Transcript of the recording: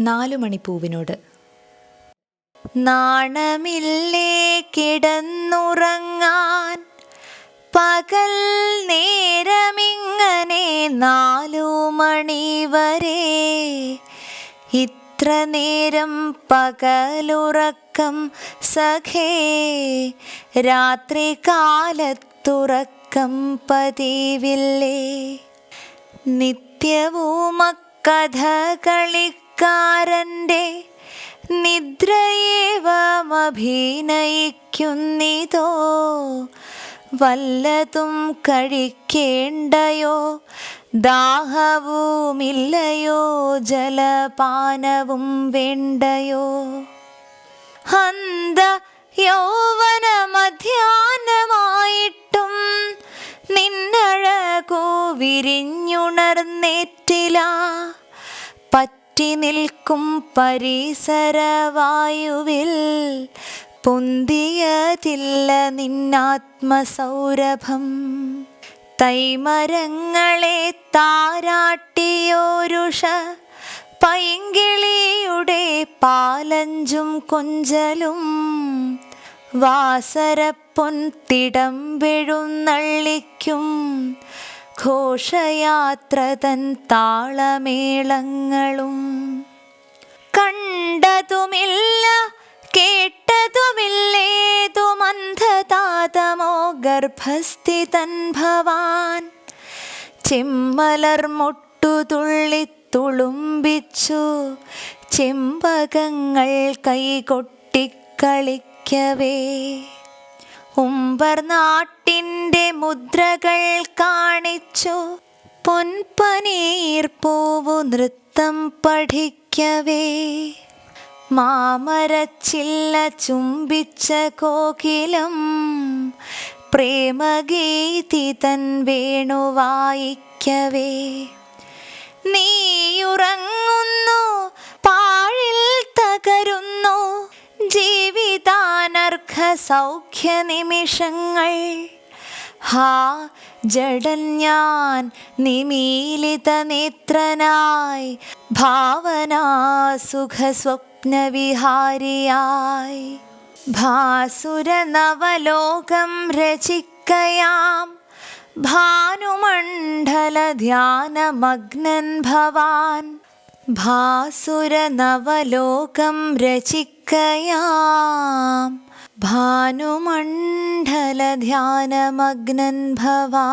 നാലുമണിപ്പൂവിനോട് നാണമില്ലേ കിടന്നുറങ്ങാൻ? പകൽ നേരമിങ്ങനെ നാലു മണി വരെ ഇത്ര നേരം പകലുറക്കം സഖേ. രാത്രി കാലത്തുറക്കം പതിവില്ലേ നിത്യവുമക്കഥകളിക്കാരന്റെ നിദ്രയേവമഭിനയിക്കുന്നിതോ? വല്ലതും കഴിക്കേണ്ടയോ? ദാഹവുമില്ലയോ? ജലപാനവും വേണ്ടയോ? ഹന്ത യൗവന മധ്യാനമായിട്ടും നിന്നഴകോ വിരിഞ്ഞുണർന്നേറ്റില. പറ്റി നിൽക്കും പരിസരവായുവിൽ പൊന്തിയതില്ല നിന്നാത്മസൗരഭം. തൈമരങ്ങളെ താരാട്ടിയോരുഷ പൈങ്കിളിയുടെ പാലഞ്ചും കൊഞ്ചലും വാസരപ്പൊൻ തിടമ്പെഴുന്നള്ളിക്കും ഘോഷയാത്ര തൻ താളമേളങ്ങളും കണ്ടതുമില്ല കേട്ടതുമില്ലേതു മന്ദതാതമോ ഗർഭസ്ഥിതൻ ഭവാൻ. ചെമ്മലർ മുട്ടുതുള്ളി തുളുമ്പിച്ചു ചെമ്പകങ്ങൾ കൈകൊട്ടിക്കളിക്കവേ ഉമ്പർ നാട്ടിന്റെ മുദ്രകൾ കാണിച്ചു. പൊൻപനീർ പൂവു നൃത്തം പഠിക്കവേ. മാമരച്ചില്ല ചുംബിച്ച കോകിലം. പ്രേമഗീതി തൻ വേണുവായിക്കവേ നീയുറങ്ങുന്നു പാഴിൽ തകരുന്നു. ജീവിതാനർഘ സൗഖ്യ നിമിഷങ്ങൾ. ഹാ ജഡൻ ഞാൻ നിമീലിത നേത്രനായി ഭാവനാ സുഖ സ്വപ്നവിഹാരിയായി. ഭാസുര നവലോകം രചിക്കയാം ഭാനുമണ്ഡല ധ്യാനമഗ്നൻ ഭവാൻ. ഭാസുര നവലോകം രചിക്കയാം ഭാനുമണ്ഡല ढलध्यानमग्नं भवा